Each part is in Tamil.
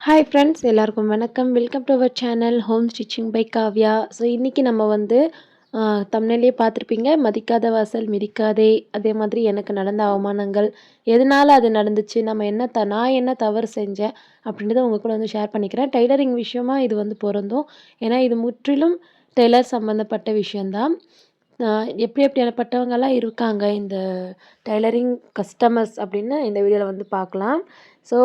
ஹாய் ஃப்ரெண்ட்ஸ் எல்லாருக்கும் வணக்கம். Welcome to our channel home stitching by Kavya so இன்றைக்கி நம்ம வந்து தமிழ்லேயே பார்த்துருப்பீங்க. மதிக்காத வாசல் மிதிக்காதே. அதே மாதிரி எனக்கு நடந்த அவமானங்கள். எதனால் அது நடந்துச்சு? நம்ம என்ன த நான் என்ன தவறு செஞ்சேன்? அப்படின்றத உங்கள் கூட வந்து ஷேர் பண்ணிக்கிறேன். டைலரிங் விஷயமா இது வந்து பொருந்தும். ஏன்னா இது முற்றிலும் டெய்லர் சம்மந்தப்பட்ட விஷயந்தான் எப்படி எப்படியானப்பட்டவங்கெல்லாம் இருக்காங்க? இந்த டைலரிங் கஸ்டமர்ஸ் அப்படின்னு இந்த வீடியோவில் வந்து பார்க்கலாம். ஸோ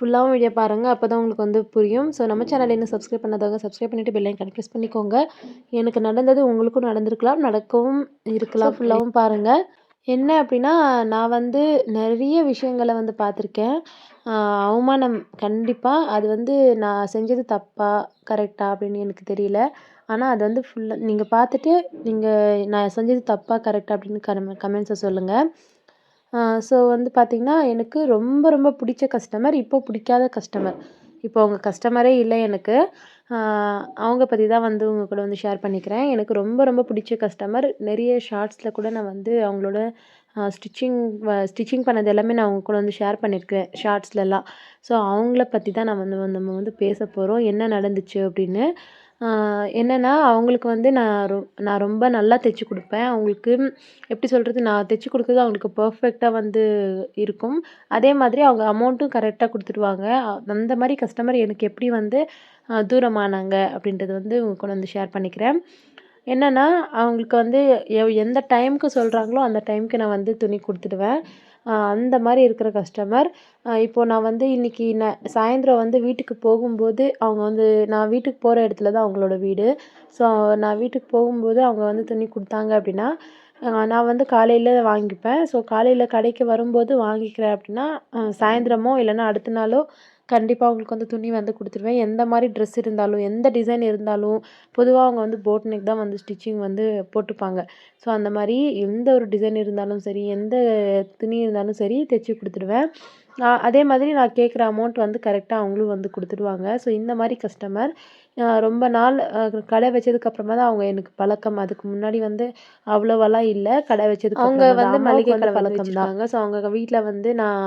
ஃபுல்லாகவும் வீடியோ பாருங்கள் அப்போ தான் உங்களுக்கு வந்து புரியும். ஸோ நம்ம சேனல் இன்னும் சப்ஸ்கிரைப் பண்ணாதவங்க சப்ஸ்கிரைப் பண்ணிவிட்டு கட் ப்ரெஸ் பண்ணிக்கோங்க. எனக்கு நடந்தது உங்களுக்கும் நடந்திருக்கலாம் நடக்கவும் இருக்கலாம். ஃபுல்லாகவும் பாருங்கள் என்ன அப்படின்னா நான் வந்து நிறைய விஷயங்களை வந்து பார்த்துருக்கேன். அவமானம் கண்டிப்பாக அது வந்து நான் செஞ்சது தப்பா கரெக்டா அப்படின்னு எனக்கு தெரியல. ஆனால் அது வந்து ஃபுல்லாக நீங்கள் பார்த்துட்டு நீங்கள் நான் செஞ்சது தப்பா கரெக்டா அப்படின்னு கமெ கமெண்ட்ஸை சொல்லுங்கள் ஸோ வந்து பார்த்திங்கன்னா எனக்கு ரொம்ப ரொம்ப பிடிச்ச கஸ்டமர் இப்போ பிடிக்காத கஸ்டமர் இப்போ அவங்க கஸ்டமரே இல்லை எனக்கு. அவங்க பற்றி தான் வந்து உங்கள் கூட வந்து ஷேர் பண்ணிக்கிறேன். எனக்கு ரொம்ப ரொம்ப பிடிச்ச கஸ்டமர் நிறைய ஷார்ட்ஸில் கூட நான் வந்து அவங்களோட ஸ்டிச்சிங் ஸ்டிச்சிங் பண்ணது எல்லாமே நான் அவங்க கூட வந்து ஷேர் பண்ணியிருக்கேன் ஷார்ட்ஸ்லலாம் ஸோ அவங்கள பற்றி தான் நான் வந்து நம்ம வந்து பேச போகிறோம் என்ன நடந்துச்சு அப்படின்னு. என்னென்னா அவங்களுக்கு வந்து நான் ரொ நான் ரொம்ப நல்லா தைச்சி கொடுப்பேன். அவங்களுக்கு எப்படி சொல்கிறது நான் தைச்சி கொடுக்குறது அவங்களுக்கு பர்ஃபெக்டாக வந்து இருக்கும். அதே மாதிரி அவங்க அமௌண்ட்டும் கரெக்டாக கொடுத்துடுவாங்க. அந்த மாதிரி கஸ்டமர் எனக்கு எப்படி வந்து தூரமானாங்க அப்படின்றது வந்து உங்க கொண்டு வந்து ஷேர் பண்ணிக்கிறேன். என்னென்னா அவங்களுக்கு வந்து எவ் எந்த டைமுக்கு சொல்கிறாங்களோ அந்த டைமுக்கு நான் வந்து துணி கொடுத்துடுவேன். அந்த மாதிரி இருக்கிற கஸ்டமர் இப்போது நான் வந்து இன்றைக்கி நான் சாயந்தரம் வந்து வீட்டுக்கு போகும்போது அவங்க வந்து நான் வீட்டுக்கு போகிற இடத்துல தான் அவங்களோட வீடு. ஸோ நான் வீட்டுக்கு போகும்போது அவங்க வந்து துணி கொடுத்தாங்க அப்படின்னா நான் வந்து காலையில் வாங்கிப்பேன். ஸோ காலையில் கடைக்கு வரும்போது வாங்கிக்கிறேன் அப்படின்னா சாயந்தரமோ இல்லைன்னா அடுத்த நாளோ கண்டிப்பாக அவங்களுக்கு வந்து துணி வந்து கொடுத்துருவேன். எந்த மாதிரி ட்ரெஸ் இருந்தாலும் எந்த டிசைன் இருந்தாலும் பொதுவாக அவங்க வந்து போட் நெக் தான் வந்து ஸ்டிச்சிங் வந்து போட்டுப்பாங்க. ஸோ அந்த மாதிரி எந்த ஒரு டிசைன் இருந்தாலும் சரி எந்த துணி இருந்தாலும் சரி தைச்சி கொடுத்துடுவேன் அதே மாதிரி நான் கேட்குற அமௌண்ட் வந்து கரெக்டாக அவங்களும் வந்து கொடுத்துடுவாங்க. ஸோ இந்த மாதிரி கஸ்டமர் ரொம்ப நாள் கடை வச்சதுக்கப்புறமா தான் அவங்க எனக்கு பழக்கம். அதுக்கு முன்னாடி வந்து அவ்வளோவெல்லாம் இல்லை. கடை வச்சதுக்கு அவங்க வந்து மளிகை கடை பழக்கம் தாங்க ஸோ அவங்க வீட்டில் வந்து நான்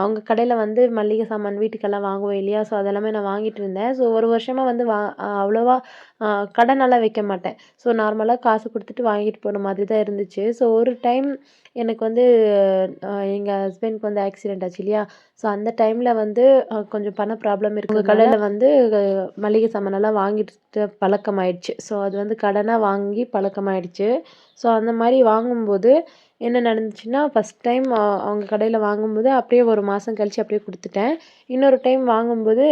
அவங்க கடையில் வந்து மளிகை சாமான் வீட்டுக்கெல்லாம் வாங்குவேன் இல்லையா? ஸோ அதெல்லாமே நான் வாங்கிட்டு இருந்தேன். ஸோ ஒரு வருஷமாக வந்து வா அவ்வளோவா கடனெல்லாம் வைக்க மாட்டேன். ஸோ நார்மலாக காசு கொடுத்துட்டு வாங்கிட்டு போன மாதிரி தான் இருந்துச்சு. ஸோ ஒரு டைம் எனக்கு வந்து எங்கள் ஹஸ்பண்ட்க்கு வந்து ஆக்சிடெண்ட் ஆச்சு இல்லையா? ஸோ அந்த டைமில் வந்து கொஞ்சம் பண ப்ராப்ளம் இருக்குது கடையில் வந்து மளிகை சாமானெல்லாம் வாங்கிட்டு பழக்கமாயிடுச்சு. ஸோ அது வந்து கடனாக வாங்கி பழக்கமாயிடுச்சு. ஸோ அந்த மாதிரி வாங்கும்போது என்ன நடந்துச்சுன்னா ஃபஸ்ட் டைம் அவங்க கடையில் வாங்கும்போது அப்படியே ஒரு மாதம் கழித்து அப்படியே கொடுத்துட்டேன். இன்னொரு டைம் வாங்கும்போது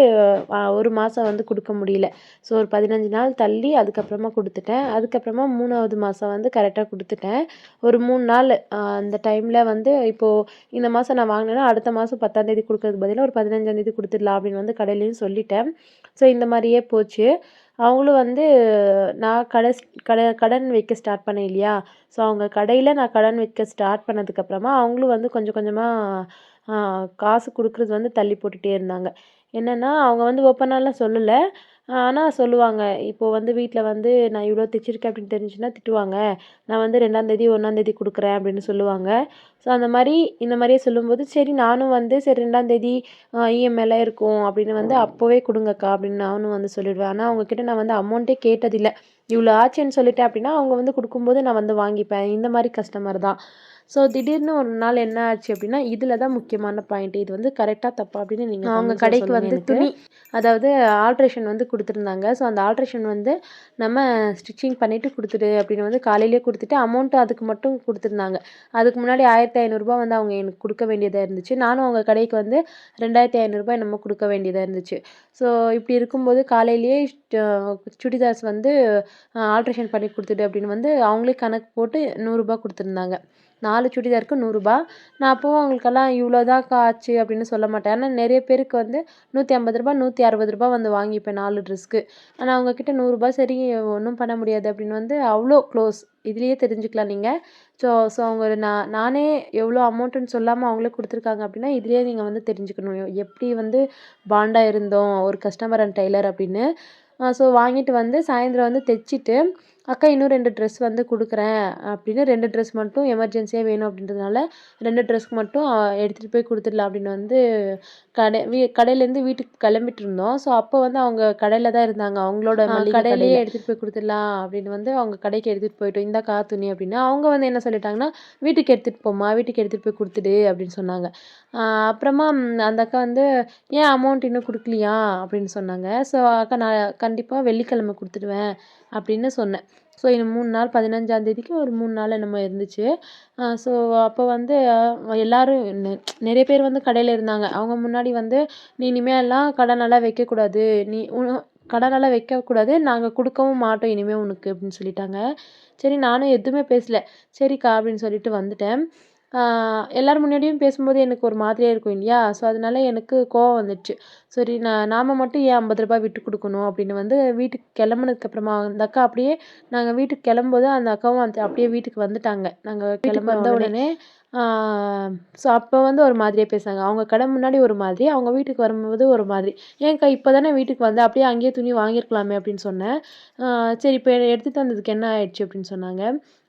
ஒரு மாதம் வந்து கொடுக்க முடியல. ஸோ ஒரு பதினஞ்சு நாள் தள்ளி அதுக்கப்புறமா கொடுத்துட்டேன். அதுக்கப்புறமா மூணாவது மாதம் வந்து கரெக்டாக கொடுத்துட்டேன். ஒரு மூணு நாள் அந்த டைமில் வந்து இப்போது இந்த மாதம் நான் வாங்கினேன்னா அடுத்த மாதம் பத்தாந்தேதி கொடுக்கறதுக்கு பதிலாக ஒரு பதினஞ்சாந்தேதி கொடுத்துடலாம் அப்படின்னு வந்து கடையிலையும் சொல்லிட்டேன். ஸோ இந்த மாதிரியே போச்சு. அவங்களும் வந்து நான் கடை கடை கடன் வைக்க ஸ்டார்ட் பண்ணேன் இல்லையா? ஸோ அவங்க கடையில் நான் கடன் வைக்க ஸ்டார்ட் பண்ணதுக்கப்புறமா அவங்களும் வந்து கொஞ்சம் கொஞ்சமாக காசு கொடுக்குறது வந்து தள்ளி போட்டுகிட்டே இருந்தாங்க. என்னென்னா அவங்க வந்து ஓப்பனாலாம் சொல்லலை. ஆனால் சொல்லுவாங்க இப்போது வந்து வீட்டில் வந்து நான் இவ்வளோ தைச்சிருக்கேன் அப்படின்னு தெரிஞ்சுன்னா திட்டுவாங்க. நான் வந்து ரெண்டாந்தேதி ஒன்றாந்தேதி கொடுக்குறேன் அப்படின்னு சொல்லுவாங்க. ஸோ அந்த மாதிரி இந்த மாதிரியே சொல்லும்போது சரி நானும் வந்து சரி ரெண்டாந்தேதி இஎம்ஐலாம் இருக்கும் அப்படின்னு வந்து அப்போவே கொடுங்கக்கா அப்படின்னு நானும் வந்து சொல்லிடுவேன். ஆனால் அவங்கக்கிட்ட நான் வந்து அமௌண்ட்டே கேட்டதில்லை. இவ்வளோ ஆச்சுன்னு சொல்லிட்டேன் அப்படின்னா அவங்க வந்து கொடுக்கும்போது நான் வந்து வாங்கிப்பேன். இந்த மாதிரி கஸ்டமர் தான். ஸோ திடீர்னு ஒரு நாள் என்ன ஆச்சு அப்படின்னா இதில் தான் முக்கியமான பாயிண்ட் இது வந்து கரெக்டாக தப்பா அப்படின்னு நீங்கள் அவங்க கடைக்கு வந்து துணி அதாவது ஆல்ட்ரேஷன் வந்து கொடுத்துருந்தாங்க. ஸோ அந்த ஆல்ட்ரேஷன் வந்து நம்ம ஸ்டிச்சிங் பண்ணிவிட்டு கொடுத்துடு அப்படின்னு வந்து காலையிலேயே கொடுத்துட்டு அமௌண்ட்டு அதுக்கு மட்டும் கொடுத்துருந்தாங்க. அதுக்கு முன்னாடி ஆயிரத்தி ஐநூறுரூபா வந்து அவங்க எனக்கு கொடுக்க வேண்டியதாக இருந்துச்சு. நானும் அவங்க கடைக்கு வந்து ரெண்டாயிரத்தி ஐநூறுரூபா நம்ம கொடுக்க வேண்டியதாக இருந்துச்சு. ஸோ இப்படி இருக்கும்போது காலையிலேயே சுடிதார்ஸ் வந்து ஆல்ட்ரேஷன் பண்ணி கொடுத்துடு அப்படின்னு வந்து அவங்களே கணக்கு போட்டு நூறுரூபா கொடுத்துருந்தாங்க. நாலு சுடிதாருக்கு நூறுரூபா நான் அப்போவும் அவங்களுக்கெல்லாம் இவ்வளோதாக்கா ஆச்சு அப்படின்னு சொல்ல மாட்டேன். ஆனால் நிறைய பேருக்கு வந்து நூற்றி ஐம்பது ரூபா நூற்றி அறுபது ரூபா வந்து வாங்கிப்பேன் நாலு ட்ரெஸ்க்கு. ஆனால் அவங்கக்கிட்ட நூறுரூபா சரி ஒன்றும் பண்ண முடியாது அப்படின்னு வந்து அவ்வளோ க்ளோஸ். இதுலேயே தெரிஞ்சுக்கலாம் நீங்கள் ஸோ ஸோ அவங்க நான் நானே எவ்வளோ அமௌண்ட்டுன்னு சொல்லாமல் அவங்களே கொடுத்துருக்காங்க அப்படின்னா இதுலேயே நீங்கள் வந்து தெரிஞ்சுக்கணும். எப்படி வந்து பாண்டாக இருந்தோம் ஒரு கஸ்டமர் அண்ட் டெய்லர் அப்படின்னு. ஸோ வாங்கிட்டு வந்து சாயந்தரம் வந்து தைச்சிட்டு அக்கா இன்னும் ரெண்டு ட்ரெஸ் வந்து கொடுக்குறேன் அப்படின்னு ரெண்டு ட்ரெஸ் மட்டும் எமர்ஜென்சியாக வேணும் அப்படின்றதுனால ரெண்டு ட்ரெஸ்க்கு மட்டும் எடுத்துகிட்டு போய் கொடுத்துடலாம் அப்படின்னு வந்து கடை வீ கடையிலேருந்து வீட்டுக்கு கிளம்பிட்டு இருந்தோம். ஸோ அப்போ வந்து அவங்க கடையில் தான் இருந்தாங்க. அவங்களோட கடையிலேயே எடுத்துகிட்டு போய் கொடுத்துடலாம் அப்படின்னு வந்து அவங்க கடைக்கு எடுத்துகிட்டு போயிட்டோம். இந்த கா துணி அப்படின்னு. அவங்க வந்து என்ன சொல்லிட்டாங்கன்னா வீட்டுக்கு எடுத்துகிட்டு போமா வீட்டுக்கு எடுத்துகிட்டு போய் கொடுத்துடு அப்படின்னு சொன்னாங்க. அப்புறமா அந்த அக்கா வந்து ஏன் அமௌண்ட் இன்னும் கொடுக்கலையா? அப்படின்னு சொன்னாங்க. ஸோ அக்கா நான் கண்டிப்பாக வெள்ளிக்கிழமை கொடுத்துடுவேன். அப்படின்னு சொன்னேன். ஸோ இன்னும் மூணு நாள் பதினஞ்சாந்தேதிக்கு ஒரு மூணு நாள் என்னமோ இருந்துச்சு. ஸோ அப்போ வந்து எல்லோரும் நிறைய பேர் வந்து கடையில் இருந்தாங்க. அவங்க முன்னாடி வந்து நீ இனிமேல்லாம் நல்லா வைக்கக்கூடாது. நீ கடனெல்லாம் வைக்கக்கூடாது. நாங்கள் கொடுக்கவும் மாட்டோம் இனிமேல் உனக்கு. அப்படின்னு சொல்லிட்டாங்க. சரி நானும் எதுவுமே பேசல. சரிக்கா அப்படின்னு சொல்லிட்டு வந்துட்டேன். எல்லார் முன்னாடியும் பேசும்போது எனக்கு ஒரு மாதிரியாக இருக்கும் இல்லையா? ஸோ அதனால எனக்கு கோவம் வந்துடுச்சு சரி நான் நாம் மட்டும் ஏன் ஐம்பது ரூபாய் விட்டு கொடுக்கணும்? அப்படின்னு வந்து வீட்டுக்கு கிளம்புனதுக்கப்புறமா அந்த அக்கா அப்படியே நாங்கள் வீட்டுக்கு கிளம்பும்போது அந்த அக்காவும் அந்த அப்படியே வீட்டுக்கு வந்துட்டாங்க. நாங்கள் கிளம்ப வந்த உடனே ஸோ அப்போ வந்து ஒரு மாதிரியாக பேசுனாங்க. அவங்க கடை முன்னாடி ஒரு மாதிரி அவங்க வீட்டுக்கு வரும்போது ஒரு மாதிரி. ஏன்க்கா இப்போ தானே வீட்டுக்கு வந்த அப்படியே அங்கேயே துணி வாங்கியிருக்கலாமே அப்படின்னு சொன்னேன். சரி இப்போ எடுத்துகிட்டு வந்ததுக்கு என்ன ஆயிடுச்சு அப்படின்னு சொன்னாங்க.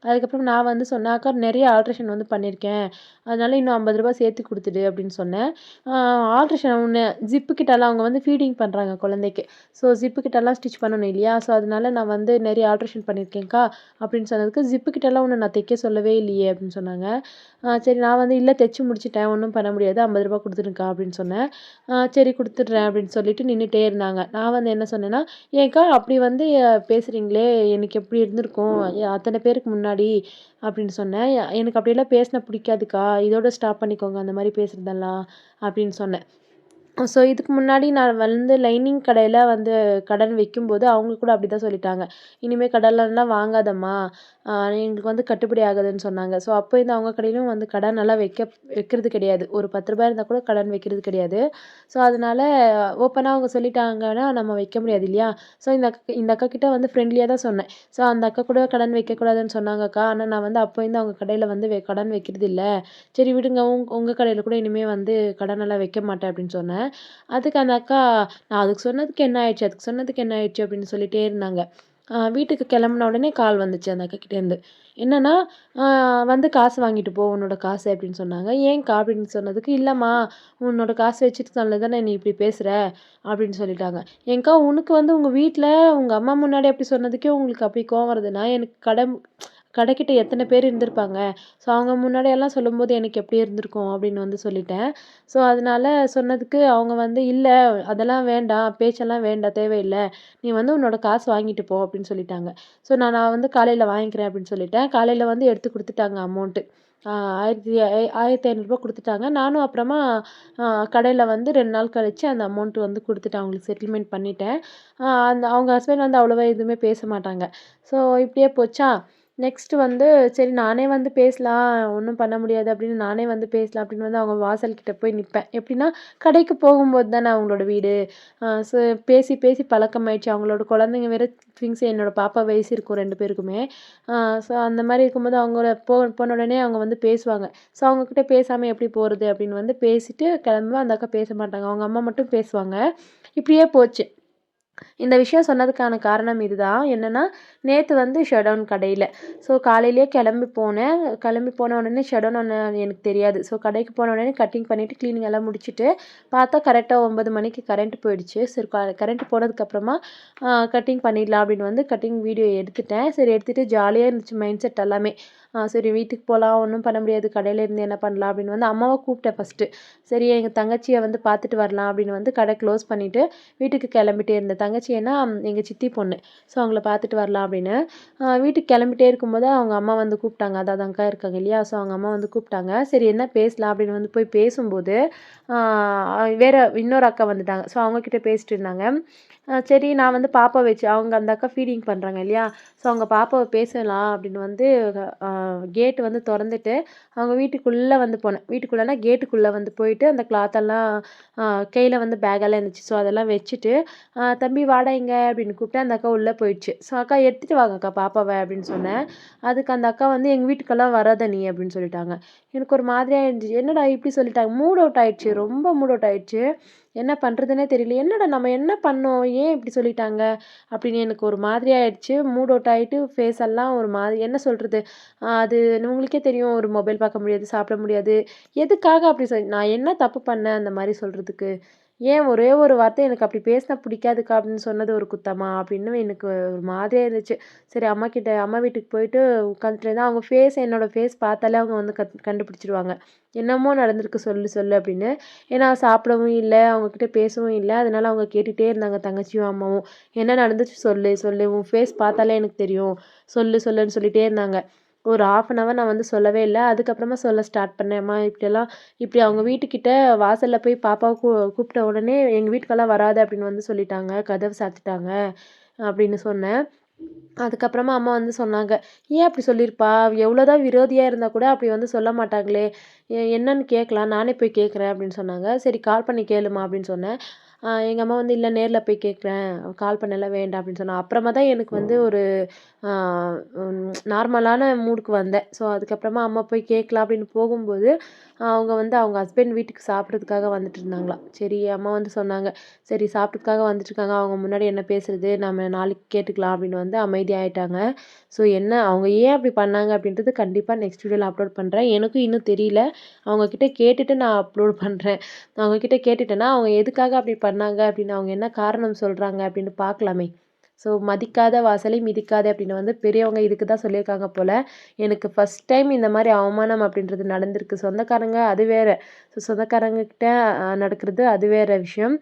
அதுக்கப்புறம் நான் வந்து சொன்னேன் அக்கா நிறைய ஆல்ட்ரேஷன் வந்து பண்ணியிருக்கேன். அதனால் இன்னும் ஐம்பது ரூபா சேர்த்து கொடுத்துடு அப்படின்னு சொன்னேன். ஆல்ட்ரேஷன் ஒன்று ஜிப்பு கிட்டலாம் அவங்க வந்து ஃபீடிங் பண்ணுறாங்க குழந்தைக்கு. ஸோ ஜிப்பு கிட்டலாம் ஸ்டிச் பண்ணணும் இல்லையா? ஸோ அதனால் நான் வந்து நிறைய ஆல்ட்ரேஷன் பண்ணியிருக்கேன்க்கா அப்படின்னு சொன்னதுக்கு ஜிப்பு கிட்டலாம் ஒன்று நான் தைக்க சொல்லவே இல்லையே அப்படின்னு சொன்னாங்க. சரி நான் வந்து இல்லை தைச்சி முடிச்சிட்டேன். ஒன்றும் பண்ண முடியாது. ஐம்பது ரூபா கொடுத்துருக்கா அப்படின்னு சொன்னேன். சரி கொடுத்துட்றேன் அப்படின்னு சொல்லிட்டு நின்றுட்டே இருந்தாங்க. நான் வந்து என்ன சொன்னேன்னா ஏக்கா அப்படி வந்து பேசுகிறீங்களே எனக்கு எப்படி இருந்திருக்கும்? அத்தனை பேருக்கு முன்னாடி அப்படின்னு சொன்னேன். எனக்கு அப்படியெல்லாம் பேசின பிடிக்காதுக்கா. இதோட ஸ்டாப் பண்ணிக்கோங்க. அந்த மாதிரி பேசுகிறதெல்லாம் அப்படின்னு சொன்னேன். ஸோ இதுக்கு முன்னாடி நான் வந்து லைனிங் கடையில் வந்து கடன் வைக்கும்போது அவங்க கூட அப்படி தான் சொல்லிட்டாங்க. இனிமேல் கடன்லாம் வாங்காதம்மா. எங்களுக்கு வந்து கட்டுப்படி ஆகாதுன்னு சொன்னாங்க. ஸோ அப்போ இந்த அவங்க கடையிலும் வந்து கடன் நல்லா வைக்க வைக்கிறது கிடையாது. ஒரு பத்து ரூபாய் இருந்தால் கூட கடன் வைக்கிறது கிடையாது. ஸோ அதனால ஓப்பனாக அவங்க சொல்லிட்டாங்கன்னா நம்ம வைக்க முடியாது இல்லையா? ஸோ இந்த அக்கா இந்த அக்கா கிட்ட வந்து ஃப்ரெண்ட்லியாக தான் சொன்னேன். ஸோ அந்த அக்கா கூட கடன் வைக்கக்கூடாதுன்னு சொன்னாங்கக்கா ஆனால் நான் வந்து அப்போ இருந்து அவங்க கடையில் வந்து கடன் வைக்கிறது இல்லை. சரி விடுங்க. உங் உங்கள் கடையில் கூட இனிமேல் வந்து கடனெல்லாம் வைக்க மாட்டேன் அப்படின்னு சொன்னேன். அதுக்கு அந்த அக்கா நான் அதுக்கு சொன்னதுக்கு என்ன ஆயிடுச்சு? அதுக்கு சொன்னதுக்கு என்ன ஆயிடுச்சு அப்படின்னு சொல்லிட்டே இருந்தாங்க. வீட்டுக்கு கிளம்புன உடனே கால் வந்துச்சு அந்த அக்காக்கிட்டேருந்து என்னென்னா வந்து காசு வாங்கிட்டு போ உன்னோட காசு அப்படின்னு சொன்னாங்க. ஏன்க்கா அப்படின்னு சொன்னதுக்கு இல்லைம்மா உன்னோட காசு வச்சுட்டு நல்லது தானே நீ இப்படி பேசுகிற அப்படின்னு சொல்லிட்டாங்க. ஏங்க்கா உனக்கு வந்து உங்கள் வீட்டில் உங்கள் அம்மா முன்னாடி அப்படி சொன்னதுக்கே உங்களுக்கு அப்படி கோவம் வருதுன்னா எனக்கு கடன் கடைக்கிட்ட எத்தனை பேர் இருந்திருப்பாங்க. ஸோ அவங்க முன்னாடியெல்லாம் சொல்லும்போது எனக்கு எப்படி இருந்திருக்கும் அப்படின்னு வந்து சொல்லிட்டேன். ஸோ அதனால சொன்னதுக்கு அவங்க வந்து இல்லை அதெல்லாம் வேண்டாம் பேச்செல்லாம் வேண்டாம் தேவையில்லை. நீ வந்து உன்னோட காசு வாங்கிட்டு போ அப்படின்னு சொல்லிட்டாங்க. ஸோ நான் நான் வந்து காலையில் வாங்கிக்கிறேன் அப்படின்னு சொல்லிட்டேன். காலையில் வந்து எடுத்து கொடுத்துட்டாங்க அமௌண்ட்டு ஆயிரத்தி ஆயிரத்தி ஐநூறுரூபா கொடுத்துட்டாங்க. நானும் அப்புறமா கடையில் வந்து ரெண்டு நாள் கழித்து அந்த அமௌண்ட்டு வந்து கொடுத்துட்டேன் அவங்களுக்கு செட்டில்மெண்ட் பண்ணிட்டேன். அந்த அவங்க ஹஸ்பண்ட் வந்து அவ்வளோவா எதுவுமே பேச மாட்டாங்க. ஸோ இப்படியே போச்சா? நெக்ஸ்ட்டு வந்து சரி நானே வந்து பேசலாம் ஒன்றும் பண்ண முடியாது அப்படின்னு நானே வந்து பேசலாம் அப்படின்னு வந்து அவங்க வாசல்கிட்ட போய் நிற்பேன் எப்படின்னா கடைக்கு போகும்போது தானே அவங்களோட வீடு. ஸோ பேசி பேசி பழக்கமாயிடுச்சு. அவங்களோட குழந்தைங்க வேறு ட்விங்ஸ் என்னோடய பாப்பா வயசு இருக்கும் ரெண்டு பேருக்குமே. ஸோ அந்த மாதிரி இருக்கும்போது அவங்கள போ போன உடனே அவங்க வந்து பேசுவாங்க. ஸோ அவங்கக்கிட்ட பேசாமல் எப்படி போகிறது அப்படின்னு வந்து பேசிட்டு கிளம்புவேன். அந்த அக்கா பேச மாட்டாங்க. அவங்க அம்மா மட்டும் பேசுவாங்க. இப்படியே போச்சு. இந்த விஷயம் சொன்னதுக்கான காரணம் இதுதான். என்னென்னா நேற்று வந்து ஷடவுன் கடையில். ஸோ காலையிலேயே கிளம்பி போனேன். கிளம்பி போன உடனே ஷடவுன் ஒன்று எனக்கு தெரியாது. ஸோ கடைக்கு போன உடனே கட்டிங் பண்ணிவிட்டு க்ளீனிங் எல்லாம் முடிச்சுட்டு பார்த்தா கரெக்டாக ஒம்பது மணிக்கு கரண்ட் போயிடுச்சு. சரி கரண்ட் போனதுக்கப்புறமா கட்டிங் பண்ணிடலாம் அப்படின்னு வந்து கட்டிங் வீடியோ எடுத்துட்டேன். சரி எடுத்துகிட்டு ஜாலியாக இருந்துச்சு மைண்ட் செட் எல்லாமே. சரி வீட்டுக்கு போகலாம் ஒன்றும் பண்ண முடியாது கடையில் இருந்து என்ன பண்ணலாம்? அப்படின்னு வந்து அம்மாவை கூப்பிட்டேன் ஃபஸ்ட்டு சரி எங்கள் தங்கச்சியை வந்து பார்த்துட்டு வரலாம் அப்படின்னு வந்து கடை க்ளோஸ் பண்ணிவிட்டு வீட்டுக்கு கிளம்பிட்டே இருந்தேன். தங்கச்சி ஏன்னா எங்கள் சித்தி பொண்ணு ஸோ அவங்கள பார்த்துட்டு வரலாம் அப்படின்னு. வீட்டுக்கு கிளம்பிட்டே இருக்கும்போது அவங்க அம்மா வந்து கூப்பிட்டாங்க. அதாவது அக்கா இருக்காங்க இல்லையா? ஸோ அவங்க அம்மா வந்து கூப்பிட்டாங்க. சரி என்ன பேசலாம்? அப்படின்னு வந்து போய் பேசும்போது வேறு இன்னொரு அக்கா வந்துட்டாங்க. ஸோ அவங்கக்கிட்ட பேசிட்டு இருந்தாங்க. சரி நான் வந்து பாப்பா வச்சு அவங்க அந்த அக்கா ஃபீடிங் பண்ணுறாங்க இல்லையா? ஸோ அவங்க பாப்பாவை பேசலாம் அப்படின்னு வந்து கேட்டு வந்து திறந்துட்டு அவங்க வீட்டுக்குள்ளே வந்து போனேன். வீட்டுக்குள்ளேனா கேட்டுக்குள்ளே வந்து போயிட்டு அந்த கிளாத்தெல்லாம் கையில் வந்து பேக்கெல்லாம் இருந்துச்சு. ஸோ அதெல்லாம் வச்சுட்டு தம்பி வாடா இங்கே அப்படின்னு கூப்பிட்டு அந்த அக்கா உள்ளே போயிடுச்சு. ஸோ அக்கா எடுத்துகிட்டு வாங்க அக்கா பாப்பாவை அப்படின்னு சொன்னேன். அதுக்கு அந்த அக்கா வந்து எங்கள் வீட்டுக்கெல்லாம் வராத நீ அப்படின்னு சொல்லிட்டாங்க. எனக்கு ஒரு மாதிரியாக இருந்துச்சு என்னடா இப்படி சொல்லிட்டாங்க? மூட் அவுட் ஆயிடுச்சு. ரொம்ப மூட் அவுட் ஆயிடுச்சு. என்ன பண்ணுறதுனே தெரியல. என்னடா நம்ம என்ன பண்ணோம்? ஏன் இப்படி சொல்லிட்டாங்க? அப்படின்னு எனக்கு ஒரு மாதிரி ஆயிடுச்சு. மூட் அவுட் ஆகிட்டு ஃபேஸ் எல்லாம் ஒரு மாதிரி என்ன சொல்கிறது அது உங்களுக்கே தெரியும். ஒரு மொபைல் பார்க்க முடியாது சாப்பிட முடியாது. எதுக்காக அப்படி சொல் நான் என்ன தப்பு பண்ணேன்? அந்த மாதிரி சொல்கிறதுக்கு ஏன் ஒரே ஒரு வார்த்தை எனக்கு அப்படி பேசினா பிடிக்காதுக்கா அப்படின்னு சொன்னது ஒரு குத்தமா? அப்படின்னு எனக்கு ஒரு மாதிரியாக இருந்துச்சு. சரி அம்மா கிட்ட அம்மா வீட்டுக்கு போயிட்டு உட்காந்துட்டு இருந்தால் அவங்க ஃபேஸ் என்னோடய ஃபேஸ் பார்த்தாலே அவங்க வந்து கத் கண்டுபிடிச்சிடுவாங்க என்னமோ நடந்திருக்கு சொல்லு சொல்லு அப்படின்னு. ஏன்னா சாப்பிடவும் இல்லை அவங்கக்கிட்ட பேசவும் இல்லை. அதனால அவங்க கேட்டுகிட்டே இருந்தாங்க தங்கச்சியும் அம்மாவும். என்ன நடந்துச்சு சொல்லு சொல்லு. உன் ஃபேஸ் பார்த்தாலே எனக்கு தெரியும். சொல்லு சொல்லுன்னு சொல்லிகிட்டே இருந்தாங்க. ஒரு ஆஃப் அன் அவர் நான் வந்து சொல்லவே இல்லை. அதுக்கப்புறமா சொல்ல ஸ்டார்ட் பண்ணேம்மா இப்படியெல்லாம் இப்படி அவங்க வீட்டுக்கிட்ட வாசலில் போய் பாப்பாவை கூ கூப்பிட்ட உடனே எங்கள் வீட்டுக்கெல்லாம் வராது அப்படின்னு வந்து சொல்லிட்டாங்க. கதவு சாத்திட்டாங்க அப்படின்னு சொன்னேன். அதுக்கப்புறமா அம்மா வந்து சொன்னாங்க ஏன் அப்படி சொல்லியிருப்பா? எவ்வளோதான் விரோதியாக இருந்தால் கூட அப்படி வந்து சொல்ல மாட்டாங்களே. என்னன்னு கேட்கலாம். நானே போய் கேட்குறேன் அப்படின்னு சொன்னாங்க. சரி கால் பண்ணி கேளுமா அப்படின்னு சொன்னேன். எங்கள் அம்மா வந்து இல்லை நேரில் போய் கேட்குறேன். கால் பண்ணலாம் வேண்டாம் அப்படின்னு சொன்னாங்க அப்புறமா தான் எனக்கு வந்து ஒரு நார்மலான மூடுக்கு வந்தேன். ஸோ அதுக்கப்புறமா அம்மா போய் கேட்கலாம் அப்படின்னு போகும்போது அவங்க வந்து அவங்க ஹஸ்பண்ட் வீட்டுக்கு சாப்பிட்றதுக்காக வந்துட்டு இருந்தாங்களாம் சரி அம்மா வந்து சொன்னாங்க. சரி சாப்பிட்றதுக்காக வந்துட்டுருக்காங்க. அவங்க முன்னாடி என்ன பேசுறது? நம்ம நாளைக்கு கேட்டுக்கலாம் அப்படின்னு வந்து அமைதியாகிட்டாங்க ஸோ என்ன அவங்க ஏன் அப்படி பண்ணாங்க அப்படின்றது கண்டிப்பாக நெக்ஸ்ட் வீடியோவில் அப்லோட் பண்ணுறேன் எனக்கும் இன்னும் தெரியல. அவங்கக்கிட்ட கேட்டுட்டு நான் அப்லோட் பண்ணுறேன் அவங்கக்கிட்ட கேட்டுட்டேன்னா அவங்க எதுக்காக அப்படி பண்ணாங்க அப்படின்னு அவங்க என்ன காரணம் சொல்கிறாங்க அப்படின்னு பார்க்கலாமே. ஸோ மதிக்காத வாசலை மிதிக்காதே அப்படின்னு வந்து பெரியவங்க இதுக்கு தான் சொல்லியிருக்காங்க போல். எனக்கு ஃபஸ்ட் டைம் இந்த மாதிரி அவமானம் அப்படின்றது நடந்திருக்கு. சொந்தக்காரங்க அது வேறு. ஸோ சொந்தக்காரங்கக்கிட்ட நடக்கிறது அது வேறு விஷயம்.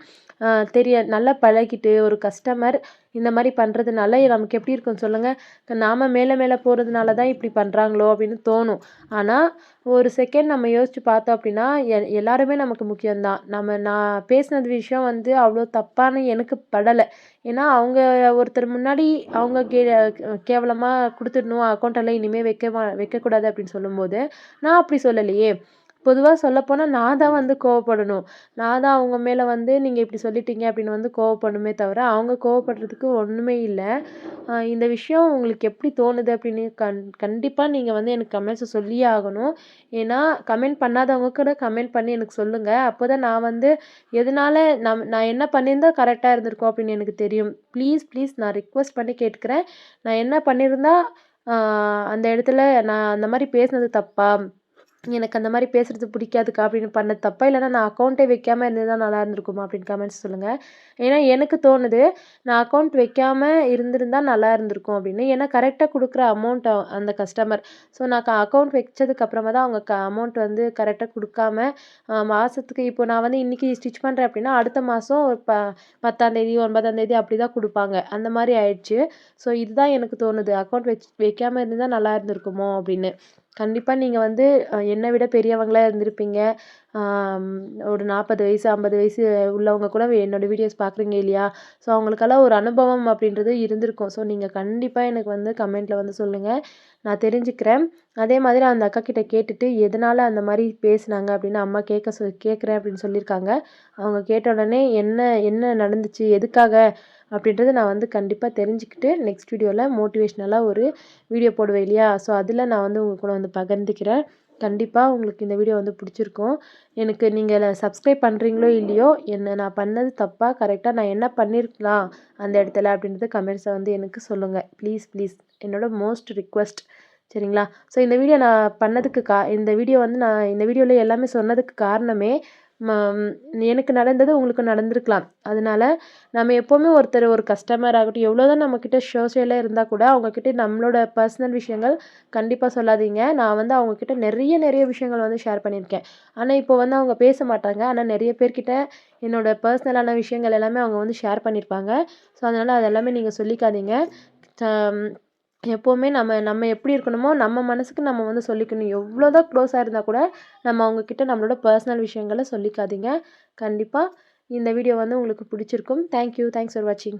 தெரிய நல்லா பழகிட்டு ஒரு கஸ்டமர் இந்த மாதிரி பண்ணுறதுனால நமக்கு எப்படி இருக்கும் சொல்லுங்கள் நாம் மேலே மேலே போகிறதுனால தான் இப்படி பண்ணுறாங்களோ அப்படின்னு தோணும். ஆனால் ஒரு செகண்ட் நம்ம யோசித்து பார்த்தோம் அப்படின்னா எ எல்லாருமே நமக்கு முக்கியம்தான். நம்ம நான் பேசினது விஷயம் வந்து அவ்வளோ தப்பான எனக்கு படலை. ஏன்னா அவங்க ஒருத்தர் முன்னாடி அவங்க கே கேவலமாக கொடுத்துடணும் அக்கௌண்ட்டெல்லாம் இனிமேல் வைக்க வைக்கக்கூடாது அப்படின்னு சொல்லும்போது நான் அப்படி சொல்லலையே. பொதுவாக சொல்லப்போனால் நான் தான் வந்து கோவப்படணும். நான் தான் அவங்க மேலே வந்து நீங்கள் இப்படி சொல்லிட்டீங்க அப்படின்னு வந்து கோவப்படணுமே தவிர அவங்க கோவப்படுறதுக்கு ஒன்றுமே இல்லை. இந்த விஷயம் உங்களுக்கு எப்படி தோணுது அப்படின்னு கண் கண்டிப்பாக நீங்கள் வந்து எனக்கு கமெண்ட்ஸை சொல்லியே ஆகணும். ஏன்னா கமெண்ட் பண்ணாதவங்க கூட கமெண்ட் பண்ணி எனக்கு சொல்லுங்கள் அப்போ தான் நான் வந்து எதனால் நம் நான் என்ன பண்ணியிருந்தா கரெக்டாக இருந்திருக்கோம் அப்படின்னு எனக்கு தெரியும். ப்ளீஸ் ப்ளீஸ் நான் ரிக்வஸ்ட் பண்ணி கேட்டுக்கிறேன். நான் என்ன பண்ணியிருந்தா அந்த இடத்துல நான் அந்த மாதிரி பேசினது தப்பா? எனக்கு அந்த மாதிரி பேசுகிறது பிடிக்காதுக்கா அப்படின்னு பண்ண தப்பா? இல்லைனா நான் அக்கௌண்ட்டே வைக்காமல் இருந்ததுதான் நல்லா இருந்திருக்குமா? அப்படின்னு கமெண்ட்ஸ் சொல்லுங்கள் ஏன்னா எனக்கு தோணுது நான் அக்கௌண்ட் வைக்காமல் இருந்திருந்தா நல்லா இருந்திருக்கும் அப்படின்னு. ஏன்னா கரெக்டாக கொடுக்குற அமௌண்ட் அந்த கஸ்டமர் ஸோ நான் அக்கௌண்ட் வச்சதுக்கப்புறமா தான் அவங்க க அமௌண்ட் வந்து கரெக்டாக கொடுக்காம மாதத்துக்கு இப்போ நான் வந்து இன்றைக்கி ஸ்டிச் பண்ணுறேன் அப்படின்னா அடுத்த மாதம் ஒரு ப பத்தாந்தேதி ஒன்பதாந்தேதி அப்படி தான் கொடுப்பாங்க. அந்த மாதிரி ஆயிடுச்சு. ஸோ இதுதான் எனக்கு தோணுது. அக்கௌண்ட் வச் வைக்காமல் இருந்தால் நல்லா இருந்திருக்குமோ அப்படின்னு. கண்டிப்பாக நீங்கள் வந்து என்னை விட பெரியவங்களா இருந்திருப்பீங்க. ஒரு நாற்பது வயசு ஐம்பது வயசு உள்ளவங்க கூட என்னோடய வீடியோஸ் பார்க்குறீங்க இல்லையா? ஸோ அவங்களுக்கெல்லாம் ஒரு அனுபவம் அப்படின்றது இருந்திருக்கும். ஸோ நீங்கள் கண்டிப்பாக எனக்கு வந்து கமெண்ட்டில் வந்து சொல்லுங்கள் நான் தெரிஞ்சுக்கிறேன். அதே மாதிரி அந்த அக்கா கிட்ட கேட்டுட்டு எதனால் அந்த மாதிரி பேசுனாங்க? அப்படின்னு அம்மா கேட்க சொ கேட்குறேன் அப்படின்னு சொல்லியிருக்காங்க. அவங்க கேட்ட உடனே என்ன என்ன நடந்துச்சு? எதுக்காக? அப்படின்றத நான் வந்து கண்டிப்பாக தெரிஞ்சுக்கிட்டு நெக்ஸ்ட் வீடியோவில் மோட்டிவேஷ்னலாக ஒரு வீடியோ போடுவேன் இல்லையா? ஸோ அதில் நான் வந்து உங்கள் கூட வந்து பகிர்ந்துக்கிறேன். கண்டிப்பாக உங்களுக்கு இந்த வீடியோ வந்து பிடிச்சிருக்கும். எனக்கு நீங்கள் சப்ஸ்கிரைப் பண்ணுறீங்களோ இல்லையோ என்ன நான் பண்ணது தப்பாக கரெக்டாக நான் என்ன பண்ணியிருக்கலாம் அந்த இடத்துல அப்படின்றது கமெண்ட்ஸை வந்து எனக்கு சொல்லுங்கள் ப்ளீஸ் ப்ளீஸ் என்னோட மோஸ்ட் ரிக்வெஸ்ட் சரிங்களா? ஸோ இந்த வீடியோ நான் பண்ணதுக்கு கா இந்த வீடியோ வந்து நான் இந்த வீடியோவில் எல்லாமே சொன்னதுக்கு காரணமே எனக்கு நடந்தது உங்களுக்கு நடந்திருக்கலாம். அதனால நம்ம எப்போவுமே ஒருத்தர் ஒரு கஸ்டமர் ஆகட்டும் எவ்வளோ தான் நம்மக்கிட்ட சோசியலாக இருந்தால் கூட அவங்கக்கிட்ட நம்மளோட பர்சனல் விஷயங்கள் கண்டிப்பாக சொல்லாதீங்க. நான் வந்து அவங்கக்கிட்ட நிறைய நிறைய விஷயங்கள் வந்து ஷேர் பண்ணியிருக்கேன். ஆனால் இப்போ வந்து அவங்க பேச மாட்டாங்க. ஆனால் நிறைய பேர்கிட்ட என்னோடய பர்சனலான விஷயங்கள் எல்லாமே அவங்க வந்து ஷேர் பண்ணியிருப்பாங்க. ஸோ அதனால் அதெல்லாமே நீங்கள் சொல்லிக்காதீங்க. எப்போவுமே நம்ம நம்ம எப்படி இருக்கணுமோ நம்ம மனசுக்கு நம்ம வந்து சொல்லிக்கணும். எவ்வளோ தான் க்ளோஸாக இருந்தால் கூட நம்ம அவங்கக்கிட்ட நம்மளோட பர்சனல் விஷயங்களை சொல்லிக்காதீங்க. கண்டிப்பாக இந்த வீடியோ வந்து உங்களுக்கு பிடிச்சிருக்கும். தேங்க்யூ தேங்க்ஸ் ஃபார் வாட்சிங்